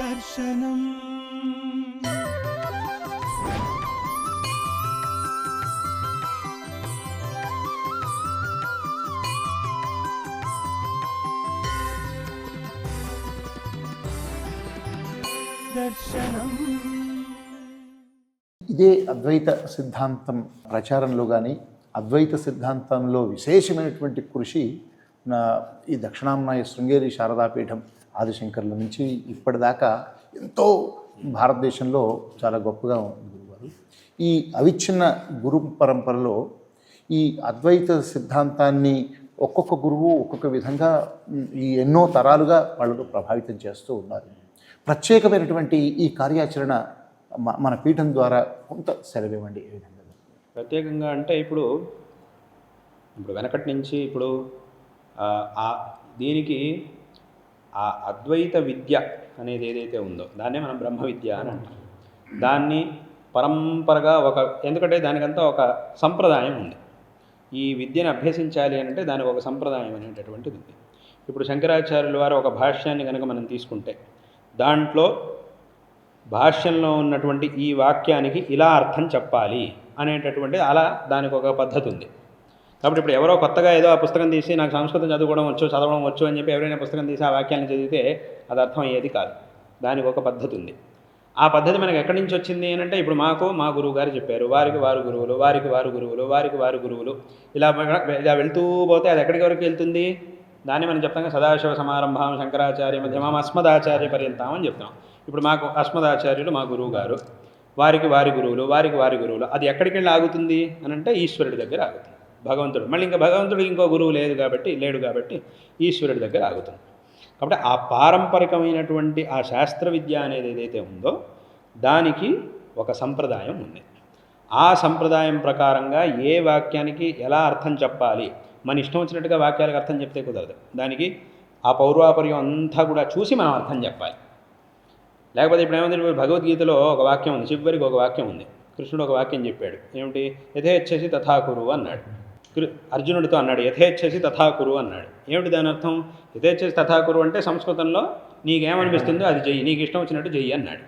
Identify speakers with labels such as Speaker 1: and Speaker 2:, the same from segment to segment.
Speaker 1: దర్శనం.
Speaker 2: ఇదే అద్వైత సిద్ధాంతం ప్రచారంలో కానీ అద్వైత సిద్ధాంతంలో విశేషమైనటువంటి కృషి ఈ దక్షిణాంనాయ శృంగేరి శారదాపీఠం ఆదిశంకర్ల నుంచి ఇప్పటిదాకా ఎంతో భారతదేశంలో చాలా గొప్పగా ఉంది గురువారు. ఈ అవిచ్ఛిన్న గురు పరంపరలో ఈ అద్వైత సిద్ధాంతాన్ని ఒక్కొక్క గురువు ఒక్కొక్క విధంగా ఈ ఎన్నో తరాలుగా వాళ్ళు ప్రభావితం చేస్తూ ఉన్నారు. ప్రత్యేకమైనటువంటి ఈ కార్యాచరణ మన పీఠం ద్వారా కొంత సెలవివ్వండి ఏ విధంగా.
Speaker 3: ప్రత్యేకంగా అంటే ఇప్పుడు ఇప్పుడు వెనకటి నుంచి ఇప్పుడు దీనికి ఆ అద్వైత విద్య అనేది ఏదైతే ఉందో దాన్నే మనం బ్రహ్మ విద్య అని అంటాం. దాన్ని పరంపరగా ఒక ఎందుకంటే దానికంతా ఒక సంప్రదాయం ఉంది. ఈ విద్యను అభ్యసించాలి అంటే దానికి ఒక సంప్రదాయం అనేటటువంటిది ఉంది. ఇప్పుడు శంకరాచార్యుల వారు ఒక భాష్యాన్ని కనుక మనం తీసుకుంటే దాంట్లో భాష్యంలో ఉన్నటువంటి ఈ వాక్యానికి ఇలా అర్థం చెప్పాలి అనేటటువంటి అలా దానికి ఒక పద్ధతి ఉంది. కాబట్టి ఇప్పుడు ఎవరో కొత్తగా ఏదో ఆ పుస్తకం తీసి నాకు సంస్కృతం చదువుకోవడం వచ్చు చదవడం వచ్చు అని చెప్పి ఎవరైనా పుస్తకం తీసి ఆ వాక్యాన్ని చదివితే అది అర్థం అయ్యేది కాదు. దానికి ఒక పద్ధతి ఉంది. ఆ పద్ధతి మనకు ఎక్కడి నుంచి వచ్చింది అంటే ఇప్పుడు మాకు మా గురువు గారు చెప్పారు వారికి వారు గురువులు వారికి వారు గురువులు వారికి వారు గురువులు. ఇలా ఇలా వెళ్తూ పోతే అది ఎక్కడికి వరకు వెళ్తుంది? దాన్ని మనం చెప్తాం సదాశివ సమారంభం శంకరాచార్య మధ్యమం అస్మదాచార్య పర్యంతం అని చెప్తాం. ఇప్పుడు మాకు అస్మదాచార్యులు మా గురువు గారు వారికి వారి గురువులు వారికి వారి గురువులు. అది ఎక్కడికి వెళ్ళి ఆగుతుంది? అని అంటే ఈశ్వరుడి దగ్గర ఆగుతుంది. భగవంతుడు. మళ్ళీ ఇంకా భగవంతుడు ఇంకో గురువు లేదు కాబట్టి లేడు కాబట్టి ఈశ్వరుడి దగ్గర ఆగుతుంది కాబట్టి ఆ పారంపరికమైనటువంటి ఆ శాస్త్ర విద్య అనేది ఏదైతే ఉందో దానికి ఒక సంప్రదాయం ఉంది. ఆ సంప్రదాయం ప్రకారంగా ఏ వాక్యానికి ఎలా అర్థం చెప్పాలి? మన ఇష్టం వచ్చినట్టుగా వాక్యాలకు అర్థం చెప్తే కుదరదు. దానికి ఆ పౌర్వాపర్యం అంతా కూడా చూసి మనం అర్థం చెప్పాలి. లేకపోతే ఇప్పుడు ఏముంది భగవద్గీతలో ఒక వాక్యం ఉంది చివరికి ఒక వాక్యం ఉంది. కృష్ణుడు ఒక వాక్యం చెప్పాడు. ఏమిటి? యథేచ్ఛసి తథాకురు అన్నాడు. అర్జునుడితో అన్నాడు యథేచ్ఛసి తథాకురు అన్నాడు. ఏమిటి దాని అర్థం? యథేచ్ఛసి తథాకురు అంటే సంస్కృతంలో నీకేమనిపిస్తుందో అది చెయ్యి నీకు ఇష్టం వచ్చినట్టు చెయ్యి అన్నాడు.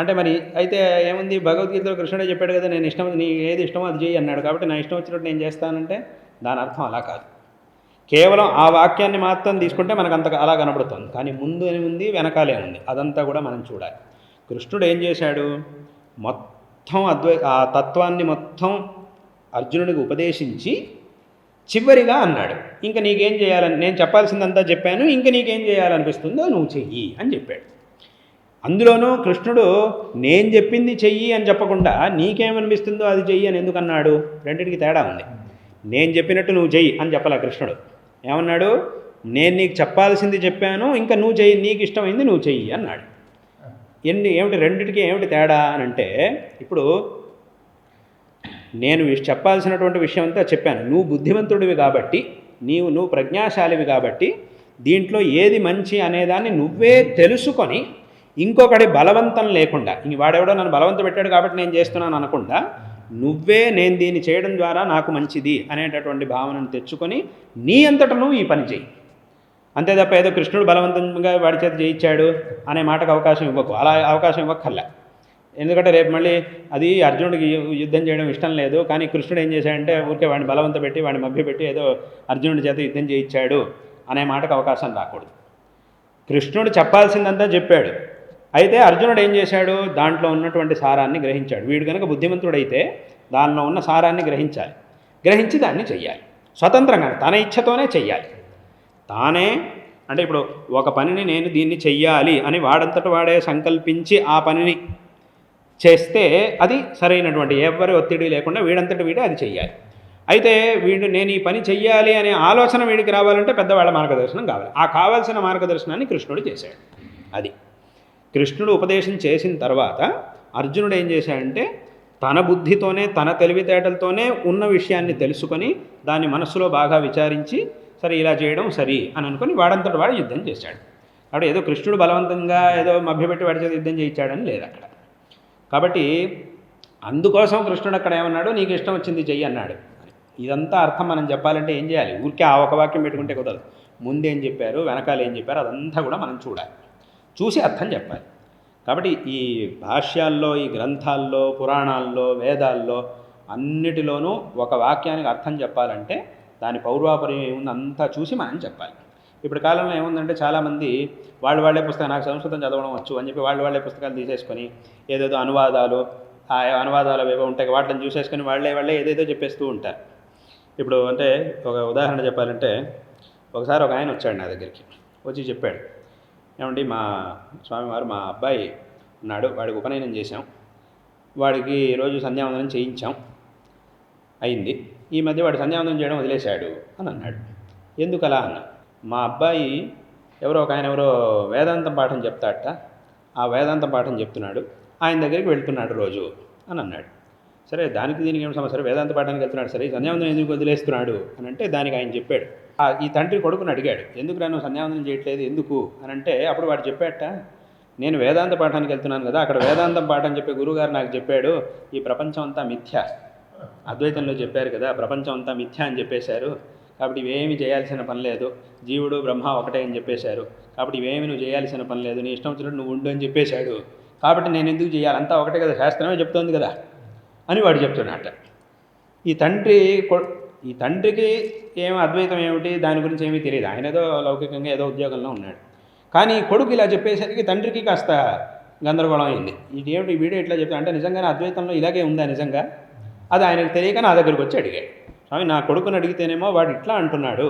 Speaker 3: అంటే మరి అయితే ఏముంది? భగవద్గీతలో కృష్ణుడే చెప్పాడు కదా నేను ఇష్టం నీ ఏది ఇష్టమో అది చెయ్యి అన్నాడు. కాబట్టి నా ఇష్టం వచ్చినట్టు నేను చేస్తానంటే దాని అర్థం అలా కాదు. కేవలం ఆ వాక్యాన్ని మాత్రం తీసుకుంటే మనకు అంత అలా కనబడుతుంది. కానీ ముందు అని ఉంది? వెనకాలే ఉంది. అదంతా కూడా మనం చూడాలి. కృష్ణుడు ఏం చేశాడు? మొత్తం అద్వై ఆ తత్వాన్ని మొత్తం అర్జునుడికి ఉపదేశించి చివరిగా అన్నాడు. ఇంకా నీకేం చేయాలని నేను చెప్పాల్సిందంతా చెప్పాను ఇంకా నీకేం చేయాలనిపిస్తుందో నువ్వు చెయ్యి అని చెప్పాడు. అందులోనూ కృష్ణుడు నేను చెప్పింది చెయ్యి అని చెప్పకుండా నీకేమనిపిస్తుందో అది చెయ్యి అని ఎందుకు అన్నాడు రెండింటికి తేడా ఉంది. నేను చెప్పినట్టు నువ్వు చెయ్యి అని చెప్పాల కృష్ణుడు. ఏమన్నాడు? నేను నీకు చెప్పాల్సింది చెప్పాను ఇంకా నువ్వు చెయ్యి నీకు ఇష్టమైంది నువ్వు చెయ్యి అన్నాడు. ఎన్ని ఏమిటి రెండింటికి ఏమిటి తేడా అని అంటే ఇప్పుడు నేను చెప్పాల్సినటువంటి విషయం అంతా చెప్పాను. నువ్వు బుద్ధిమంతుడివి కాబట్టి నీవు నువ్వు ప్రజ్ఞాశాలివి కాబట్టి దీంట్లో ఏది మంచి అనేదాన్ని నువ్వే తెలుసుకొని ఇంకొకటి బలవంతం లేకుండా ఇంక వాడెవడో నన్ను బలవంతం పెట్టాడు కాబట్టి నేను చేస్తున్నాను అనకుండా నువ్వే నేను దీన్ని చేయడం ద్వారా నాకు మంచిది అనేటటువంటి భావనను తెచ్చుకొని నీ అంతట నువ్వు ఈ పని చెయ్యి. అంతే తప్ప ఏదో కృష్ణుడు బలవంతంగా వాడి చేత చేయించాడు అనే మాటకు అవకాశం ఇవ్వకు. అలా అవకాశం ఇవ్వక్కర్లే. ఎందుకంటే రేపు మళ్ళీ అది అర్జునుడికి యుద్ధం చేయడం ఇష్టం లేదు. కానీ కృష్ణుడు ఏం చేశాడంటే ఊరికే వాడిని బలవంత పెట్టి వాడిని మభ్యపెట్టి ఏదో అర్జునుడి చేత యుద్ధం చేయించాడు అనే మాటకు అవకాశం రాకూడదు. కృష్ణుడు చెప్పాల్సిందంతా చెప్పాడు. అయితే అర్జునుడు ఏం చేశాడు? దాంట్లో ఉన్నటువంటి సారాన్ని గ్రహించాడు. వీడు కనుక బుద్ధిమంతుడైతే దానిలో ఉన్న సారాన్ని గ్రహించాలి. గ్రహించి దాన్ని చెయ్యాలి. స్వతంత్రంగా తన ఇచ్ఛతోనే చెయ్యాలి. తానే అంటే ఇప్పుడు ఒక పనిని నేను దీన్ని చెయ్యాలి అని వాడంతట వాడే సంకల్పించి ఆ పనిని చేస్తే అది సరైనటువంటి ఎవరి ఒత్తిడి లేకుండా వీడంతటి వీడే అది చెయ్యాలి. అయితే వీడు నేను ఈ పని చెయ్యాలి అనే ఆలోచన వీడికి రావాలంటే పెద్దవాళ్ళ మార్గదర్శనం కావాలి. ఆ కావాల్సిన మార్గదర్శనాన్ని కృష్ణుడు చేశాడు. అది. కృష్ణుడు ఉపదేశం చేసిన తర్వాత అర్జునుడు ఏం చేశాడంటే తన బుద్ధితోనే తన తెలివితేటలతోనే ఉన్న విషయాన్ని తెలుసుకొని దాన్ని మనస్సులో బాగా విచారించి సరే ఇలా చేయడం సరి అని అనుకుని వాడంతటి వాడు యుద్ధం చేశాడు. కాబట్టి ఏదో కృష్ణుడు బలవంతంగా ఏదో మభ్యపెట్టి వాడి చేత యుద్ధం చేయించాడని లేదు అక్కడ. కాబట్టి అందుకోసం కృష్ణుడు అక్కడ ఏమన్నాడు? నీకు ఇష్టం వచ్చింది చెయ్యి అన్నాడు. ఇదంతా అర్థం మనం చెప్పాలంటే ఏం చేయాలి? ఊరికే ఆ ఒక వాక్యం పెట్టుకుంటే కుదరదు. ముందేం చెప్పారు? వెనకాల ఏం చెప్పారు? అదంతా కూడా మనం చూడాలి. చూసి అర్థం చెప్పాలి. కాబట్టి ఈ భాష్యాల్లో ఈ గ్రంథాల్లో పురాణాల్లో వేదాల్లో అన్నిటిలోనూ ఒక వాక్యానికి అర్థం చెప్పాలంటే దాని పౌర్వాపర్యం ఏముంది? అంతా చూసి మనం చెప్పాలి. ఇప్పుడు కాలంలో ఏముందంటే చాలామంది వాళ్ళు వాళ్ళే పుస్తకం నాకు సంస్కృతం చదవడం వచ్చు అని చెప్పి వాళ్ళు వాళ్ళే పుస్తకాలు తీసేసుకొని ఏదేదో అనువాదాలు ఆ అనువాదాలు ఏవో ఉంటాయి వాటిని చూసేసుకొని వాళ్ళే వాళ్ళే ఏదేదో చెప్పేస్తూ ఉంటారు. ఇప్పుడు అంటే ఒక ఉదాహరణ చెప్పాలంటే ఒకసారి ఒక ఆయన వచ్చాడు నా దగ్గరికి వచ్చి చెప్పాడు ఏమండి మా స్వామివారు మా అబ్బాయి ఉన్నాడు వాడికి ఉపనయనం చేశాం వాడికి ఈరోజు సంధ్యావందనం చేయించాం అయింది ఈ మధ్య వాడు సంధ్యావందనం చేయడం వదిలేశాడు అని అన్నాడు. ఎందుకు అలా అన్న. మా అబ్బాయి ఎవరో ఒక ఆయన ఎవరో వేదాంతం పాఠం చెప్తాడట. ఆ వేదాంతం పాఠం చెప్తున్నాడు. ఆయన దగ్గరికి వెళ్తున్నాడు రోజు అని అన్నాడు. సరే దానికి దీనికి ఏం సమస్య? వేదాంత పాఠానికి వెళ్తున్నాడు. సరే ఈ సంధ్యావందనం ఎందుకు వదిలేస్తున్నాడు? అని అంటే దానికి ఆయన చెప్పాడు. ఆ ఈ తండ్రి కొడుకుని అడిగాడు. ఎందుకు నన్ను సంధ్యావందనం చేయట్లేదు? ఎందుకు? అని అంటే అప్పుడు వాడు చెప్పాట నేను వేదాంత పాఠానికి వెళ్తున్నాను కదా అక్కడ వేదాంతం పాఠం చెప్పే గురువుగారు నాకు చెప్పాడు ఈ ప్రపంచం అంతా మిథ్య. అద్వైతంలో చెప్పారు కదా ప్రపంచం అంతా మిథ్య అని చెప్పేశారు. కాబట్టి ఇవేమి చేయాల్సిన పని లేదు. జీవుడు బ్రహ్మ ఒకటే అని చెప్పేశారు. కాబట్టి ఇవేమి నువ్వు చేయాల్సిన పని లేదు. నీ ఇష్టం వచ్చినట్టు నువ్వు ఉండు అని చెప్పేశాడు. కాబట్టి నేను ఎందుకు చేయాలి? అంతా ఒకటే కదా. శాస్త్రమే చెప్తోంది కదా. అని వాడు చెప్తున్నాట ఈ తండ్రి ఈ తండ్రికి ఏం అద్వైతం ఏమిటి? దాని గురించి ఏమీ తెలియదు. ఆయన ఏదో లౌకికంగా ఏదో ఉద్యోగంలో ఉన్నాడు. కానీ కొడుకు ఇలా చెప్పేసరికి తండ్రికి కాస్త గందరగోళం అయింది. ఇది ఏమిటి వీడియో ఇట్లా చెప్తా అంటే నిజంగానే అద్వైతంలో ఇలాగే ఉందా నిజంగా? అది ఆయనకు తెలియక నా దగ్గరికి వచ్చి అడిగాడు. స్వామి నా కొడుకుని అడిగితేనేమో వాడు ఇట్లా అంటున్నాడు.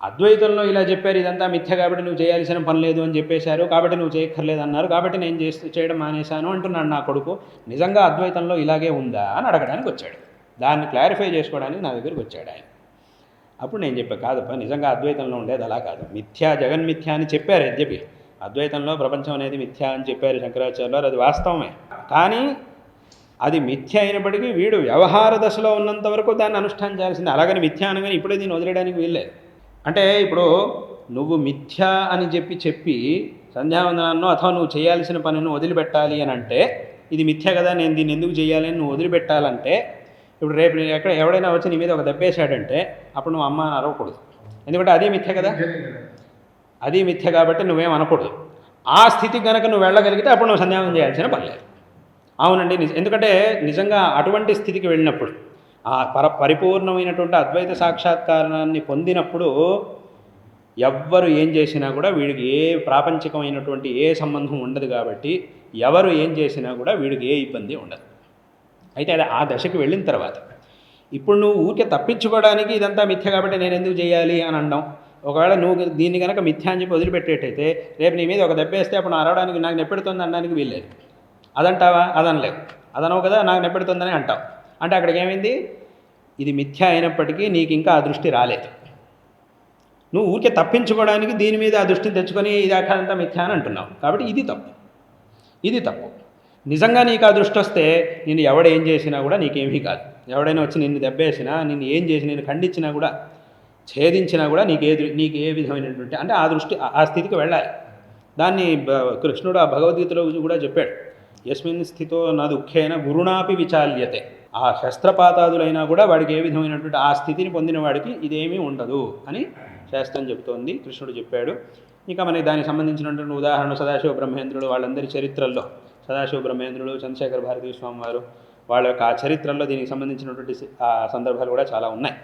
Speaker 3: అద్వైతంలో ఇలా చెప్పారు ఇదంతా మిథ్య కాబట్టి నువ్వు చేయాల్సిన పని లేదు అని చెప్పేశారు కాబట్టి నువ్వు చేయక్కర్లేదు అన్నారు కాబట్టి నేను చేస్తూ చేయడం మానేశాను అంటున్నాడు నా కొడుకు. నిజంగా అద్వైతంలో ఇలాగే ఉందా అని అడగడానికి వచ్చాడు. దాన్ని క్లారిఫై చేసుకోవడానికి నా దగ్గరికి వచ్చాడు ఆయన. అప్పుడు నేను చెప్పా కాదప్ప నిజంగా అద్వైతంలో ఉండేది అలా కాదు. మిథ్యా జగన్మిథ్యా అని చెప్పారు యద్యపి అద్వైతంలో ప్రపంచం అనేది మిథ్య అని చెప్పారు శంకరాచార్యులు అది వాస్తవమే. కానీ అది మిథ్య అయినప్పటికీ వీడు వ్యవహార దశలో ఉన్నంత వరకు దాన్ని అనుష్ఠానించాల్సింది అలాగని మిథ్య అనగానే ఇప్పుడే దీన్ని వదిలేయడానికి వీల్లేదు. అంటే ఇప్పుడు నువ్వు మిథ్య అని చెప్పి చెప్పి సంధ్యావందనాన్నో అథవా నువ్వు చేయాల్సిన పనిని వదిలిపెట్టాలి అని అంటే ఇది మిథ్య కదా నేను దీన్ని ఎందుకు చేయాలి అని నువ్వు వదిలిపెట్టాలంటే ఇప్పుడు రేపు నేను ఎక్కడ ఎవడైనా వచ్చి నీ మీద ఒక దెబ్బేశాడంటే అప్పుడు నువ్వు అమ్మ అని అరవకూడదు. ఎందుకంటే అది మిథ్య కదా? అది మిథ్య కాబట్టి నువ్వేం అనకూడదు. ఆ స్థితికి కనుక నువ్వు వెళ్ళగలిగితే అప్పుడు నువ్వు సంధ్యావనం చేయాల్సిన పని లేదు. అవునండి నిజ ఎందుకంటే నిజంగా అటువంటి స్థితికి వెళ్ళినప్పుడు ఆ పర పరిపూర్ణమైనటువంటి అద్వైత సాక్షాత్కారాన్ని పొందినప్పుడు ఎవ్వరు ఏం చేసినా కూడా వీడికి ఏ ప్రాపంచికమైనటువంటి ఏ సంబంధం ఉండదు కాబట్టి ఎవరు ఏం చేసినా కూడా వీడికి ఏ ఇబ్బంది ఉండదు. అయితే అది ఆ దశకు వెళ్ళిన తర్వాత ఇప్పుడు నువ్వు ఊరికే తప్పించుకోవడానికి ఇదంతా మిథ్య కాబట్టి నేను ఎందుకు చేయాలి అని అనడం ఒకవేళ నువ్వు దీన్ని కనుక మిథ్య అని చెప్పి వదిలిపెట్టేటైతే రేపు నీ మీద ఒక దెబ్బేస్తే అప్పుడు అరవడానికి నాకు నెప్పెడుతుంది అనడానికి వీల్లేదు. అదంటావా? అదనలేవు అదనవు కదా నాకు నెప్పెడుతుందని అంటావు. అంటే అక్కడికి ఏమైంది ఇది మిథ్య అయినప్పటికీ నీకు ఇంకా ఆ దృష్టి రాలేదు. నువ్వు ఊరికే తప్పించుకోవడానికి దీని మీద ఆ దృష్టిని తెచ్చుకొని ఇది అక్కడంతా మిథ్య అని అంటున్నావు. కాబట్టి ఇది తప్పు. ఇది తప్పు. నిజంగా నీకు ఆ దృష్టి వస్తే నేను ఎవడు ఏం చేసినా కూడా నీకేమీ కాదు. ఎవడైనా వచ్చి నిన్ను దెబ్బేసినా నిన్ను ఏం చేసి నిన్ను ఖండించినా కూడా ఛేదించినా కూడా నీకు ఏ నీకు ఏ విధమైనటువంటి అంటే ఆ దృష్టి ఆ- ఆ స్థితికి వెళ్ళాలి. దాన్ని బ- కృష్ణుడు ఆ భగవద్గీతలో కూడా చెప్పాడు. యస్మిన్ స్థితో నా దుఃఖేన గురుణాపి విచాల్యతే. ఆ శస్త్రపాతాదులైనా కూడా వాడికి ఏ విధమైనటువంటి ఆ స్థితిని పొందిన వాడికి ఇదేమీ ఉండదు అని శాస్త్రం చెబుతోంది కృష్ణుడు చెప్పాడు. ఇంకా మనకి దానికి సంబంధించినటువంటి ఉదాహరణ సదాశివ బ్రహ్మేంద్రుడు వాళ్ళందరి చరిత్రల్లో. సదాశివ బ్రహ్మేంద్రుడు చంద్రశేఖర భారతీ స్వామి వారు వాళ్ళ యొక్క ఆ చరిత్రల్లో దీనికి సంబంధించినటువంటి ఆ సందర్భాలు కూడా చాలా ఉన్నాయి.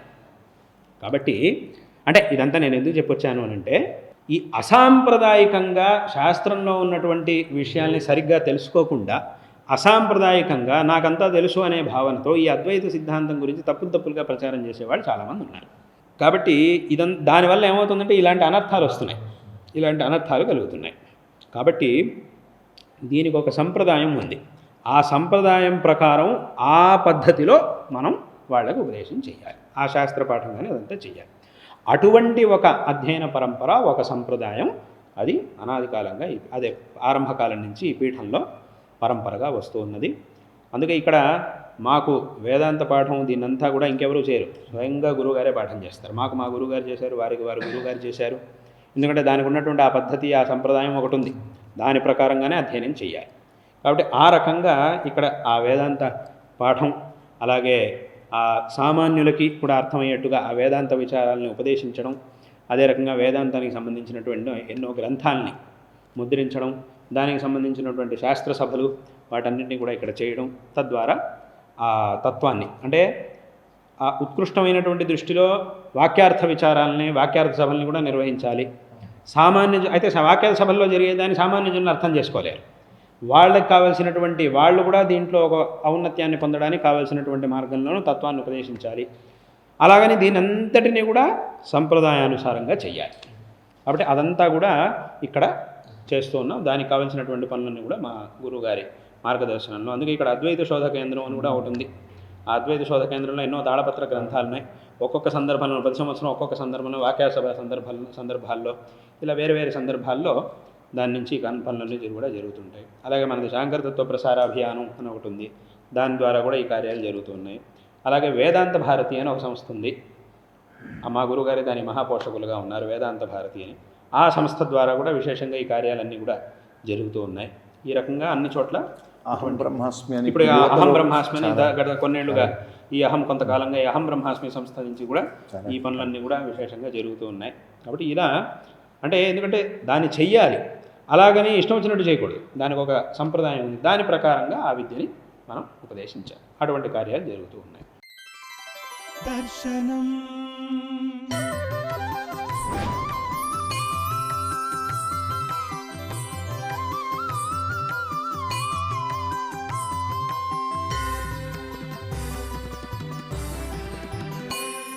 Speaker 3: కాబట్టి అంటే ఇదంతా నేను ఎందుకు చెప్పొచ్చాను అని అంటే ఈ అసాంప్రదాయకంగా శాస్త్రంలో ఉన్నటువంటి విషయాల్ని సరిగ్గా తెలుసుకోకుండా అసాంప్రదాయకంగా నాకంతా తెలుసు అనే భావనతో ఈ అద్వైత సిద్ధాంతం గురించి తప్పులు తప్పులుగా ప్రచారం చేసేవాళ్ళు చాలామంది ఉన్నారు. కాబట్టి ఇదం దానివల్ల ఏమవుతుందంటే ఇలాంటి అనర్థాలు వస్తున్నాయి. ఇలాంటి అనర్థాలు కలుగుతున్నాయి. కాబట్టి దీనికి ఒక సంప్రదాయం ఉంది. ఆ సంప్రదాయం ప్రకారం ఆ పద్ధతిలో మనం వాళ్ళకు ఉపదేశం చేయాలి. ఆ శాస్త్ర పాఠం కానీ అదంతా చేయాలి. అటువంటి ఒక అధ్యయన పరంపర ఒక సంప్రదాయం అది అనాది కాలంగా అదే ఆరంభకాలం నుంచి ఈ పీఠంలో పరంపరగా వస్తూ ఉన్నది. అందుకే ఇక్కడ మాకు వేదాంత పాఠం దీన్నంతా కూడా ఇంకెవరూ చేయరు. స్వయంగా గురువుగారే పాఠం చేస్తారు. మాకు మా గురువుగారు చేశారు వారికి వారు గురువుగారు చేశారు. ఎందుకంటే దానికి ఉన్నటువంటి ఆ పద్ధతి ఆ సంప్రదాయం ఒకటి ఉంది. దాని ప్రకారంగానే అధ్యయనం చేయాలి. కాబట్టి ఆ రకంగా ఇక్కడ ఆ వేదాంత పాఠం అలాగే ఆ సామాన్యులకి కూడా అర్థమయ్యేట్టుగా ఆ వేదాంత విచారాలను ఉపదేశించడం అదే రకంగా వేదాంతానికి సంబంధించినటువంటి ఎన్నో గ్రంథాలని ముద్రించడం దానికి సంబంధించినటువంటి శాస్త్ర సభలు వాటన్నింటినీ కూడా ఇక్కడ చేయడం తద్వారా ఆ తత్వాన్ని అంటే ఆ ఉత్కృష్టమైనటువంటి దృష్టిలో వాక్యార్థ విచారాలని వాక్యార్థ సభల్ని కూడా నిర్వహించాలి. సామాన్య అయితే వాక్యార్థ సభల్లో జరిగేదాన్ని సామాన్య జనులు అర్థం చేసుకోలేరు. వాళ్ళకి కావాల్సినటువంటి వాళ్ళు కూడా దీంట్లో ఒక ఔన్నత్యాన్ని పొందడానికి కావాల్సినటువంటి మార్గంలోనూ తత్వాన్ని ఉపదేశించాలి. అలాగని దీని అంతటినీ కూడా సంప్రదాయానుసారంగా చేయాలి కాబట్టి అదంతా కూడా ఇక్కడ చేస్తూ ఉన్నాం. దానికి కావాల్సినటువంటి పనులన్నీ కూడా మా గురువుగారి మార్గదర్శనంలో. అందుకే ఇక్కడ అద్వైత శోధ కేంద్రం అని కూడా ఒకటి ఉంది. ఆ అద్వైత శోధ కేంద్రంలో ఎన్నో తాళపత్ర గ్రంథాలు ఉన్నాయి. ఒక్కొక్క సందర్భంలో ప్రతి సంవత్సరం ఒక్కొక్క సందర్భంలో వాక్యాసభ సందర్భాల సందర్భాల్లో ఇలా వేరే వేరే సందర్భాల్లో దాని నుంచి పనులన్నీ కూడా జరుగుతుంటాయి. అలాగే మనది శాంకరతత్వ ప్రసార అభియానం అని ఒకటి ఉంది. దాని ద్వారా కూడా ఈ కార్యాలు జరుగుతున్నాయి అలాగే వేదాంత భారతి అని ఒక సంస్థ ఉంది. మా గురుగారి దాని మహాపోషకులుగా ఉన్నారు వేదాంత భారతి అని. ఆ సంస్థ ద్వారా కూడా విశేషంగా ఈ కార్యాలన్నీ కూడా జరుగుతూ ఉన్నాయి. ఈ రకంగా అన్ని చోట్ల
Speaker 2: అహం బ్రహ్మాస్మి అని
Speaker 3: ఇప్పుడు అహం బ్రహ్మాస్మి అని గత కొన్నేళ్ళుగా ఈ అహం కొంతకాలంగా ఈ అహం బ్రహ్మాస్మి సంస్థ నుంచి కూడా ఈ పనులన్నీ కూడా విశేషంగా జరుగుతూ ఉన్నాయి. కాబట్టి ఇలా అంటే ఎందుకంటే దాన్ని చెయ్యాలి. అలాగని ఇష్టం వచ్చినట్టు చేయకూడదు. దానికి ఒక సంప్రదాయం ఉంది. దాని ప్రకారంగా ఆ విద్యని మనం ఉపదేశించాలి. అటువంటి కార్యాలు జరుగుతూ ఉన్నాయి.
Speaker 1: దర్శనం.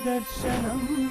Speaker 1: దర్శనం.